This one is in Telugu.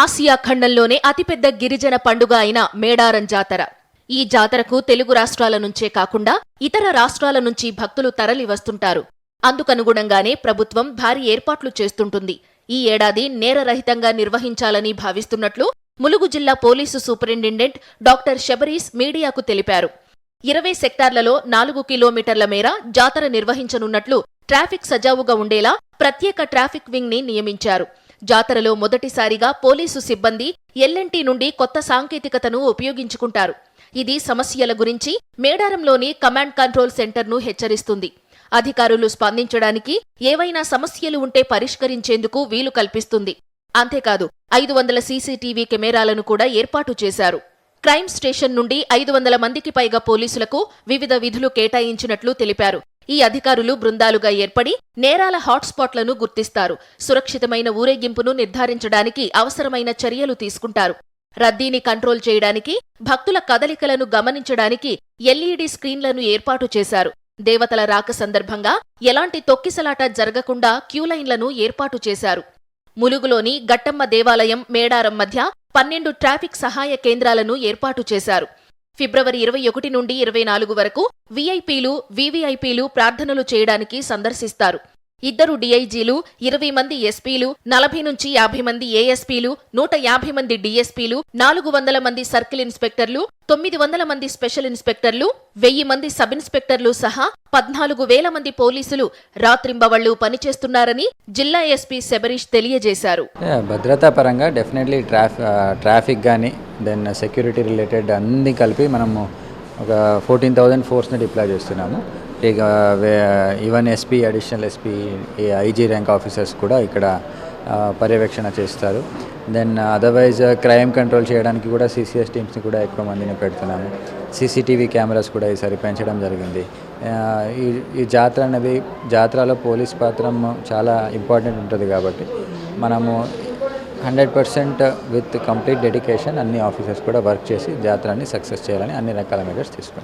ఆసియా ఖండంలోనే అతిపెద్ద గిరిజన పండుగ అయిన మేడారం జాతర. ఈ జాతరకు తెలుగు రాష్ట్రాల నుంచే కాకుండా ఇతర రాష్ట్రాల నుంచి భక్తులు తరలి వస్తుంటారు అందుకనుగుణంగానే ప్రభుత్వం భారీ ఏర్పాట్లు చేస్తుంటుంది. ఈ ఏడాది నేరరహితంగా నిర్వహించాలని భావిస్తున్నట్లు ములుగు జిల్లా పోలీసు సూపరింటెండెంట్ డాక్టర్ షబరీస్ మీడియాకు తెలిపారు. ఇరవై సెక్టార్లలో నాలుగు కిలోమీటర్ల మేర జాతర నిర్వహించనున్నట్లు ట్రాఫిక్ సజావుగా ఉండేలా ప్రత్యేక ట్రాఫిక్ వింగ్ని నియమించారు. జాతరలో మొదటిసారిగా పోలీసు సిబ్బంది ఎల్ఎన్టీ నుండి కొత్త సాంకేతికతను ఉపయోగించుకుంటారు. ఇది సమస్యల గురించి మేడారంలోని కమాండ్ కంట్రోల్ సెంటర్ను హెచ్చరిస్తుంది. అధికారులు స్పందించడానికి ఏవైనా సమస్యలు ఉంటే పరిష్కరించేందుకు వీలు కల్పిస్తుంది. అంతేకాదు ఐదు వందల సీసీటీవీ కెమెరాలను కూడా ఏర్పాటు చేశారు. క్రైమ్ స్టేషన్ నుండి ఐదు వందల మందికి పైగా పోలీసులకు వివిధ విధులు కేటాయించినట్లు తెలిపారు. ఈ అధికారులు బృందాలుగా ఏర్పడి నేరాల హాట్స్పాట్లను గుర్తిస్తారు. సురక్షితమైన ఊరేగింపును నిర్ధారించడానికి అవసరమైన చర్యలు తీసుకుంటారు. రద్దీని కంట్రోల్ చేయడానికి భక్తుల కదలికలను గమనించడానికి ఎల్ఈడీ స్క్రీన్లను ఏర్పాటు చేశారు. దేవతల రాక సందర్భంగా ఎలాంటి తొక్కిసలాట జరగకుండా క్యూలైన్లను ఏర్పాటు చేశారు. ములుగులోని గట్టమ్మ దేవాలయం మేడారం మధ్య పన్నెండు ట్రాఫిక్ సహాయ కేంద్రాలను ఏర్పాటు చేశారు. ఫిబ్రవరి ఇరవై ఒకటి నుండి ఇరవై నాలుగు వరకు వీఐపీలు వీవీఐపీలు ప్రార్థనలు చేయడానికి సందర్శిస్తారు. ఇద్దరు డీఐజీలు ఇరవై మంది ఎస్పీలు నలభై నుంచి యాభై మంది ఏఎస్పీలు నూట యాభై మంది డీఎస్పీలు నాలుగు వందల మంది సర్కిల్ ఇన్స్పెక్టర్లు తొమ్మిది వందల మంది స్పెషల్ ఇన్స్పెక్టర్లు వెయ్యి మంది సబ్ ఇన్స్పెక్టర్లు సహా పద్నాలుగు వేల మంది పోలీసులు రాత్రింబవళ్ళు పనిచేస్తున్నారని జిల్లా ఎస్పీ శబరీష్ తెలియజేశారు. భద్రతా పరంగా డెఫినెట్లీ ట్రాఫిక్ కానీ దెన్ సెక్యూరిటీ రిలేటెడ్ అన్ని కలిపి మనము ఒక ఫోర్టీన్ థౌజండ్ ఫోర్స్ని డిప్లాయ్ చేస్తున్నాము. Even SP additional SP IG rank officers కూడా ఇక్కడ పర్యవేక్షణ చేస్తారు. దెన్ అదర్వైజ్ క్రైమ్ కంట్రోల్ చేయడానికి కూడా సిసిఎస్ టీమ్స్ని కూడా ఎక్కువ మందిని పెడుతున్నాము. సీసీటీవీ కెమెరాస్ కూడా ఈసారి పెంచడం జరిగింది. ఈ ఈ జాతర అనేది జాతరలో పోలీస్ పాత్ర చాలా ఇంపార్టెంట్ ఉంటుంది కాబట్టి మనము hundred percent with complete dedication అన్ని ఆఫీసర్స్ కూడా వర్క్ చేసి జాతరని సక్సెస్ చేయాలని అన్ని రకాల మెజర్స్ తీసుకున్నాం.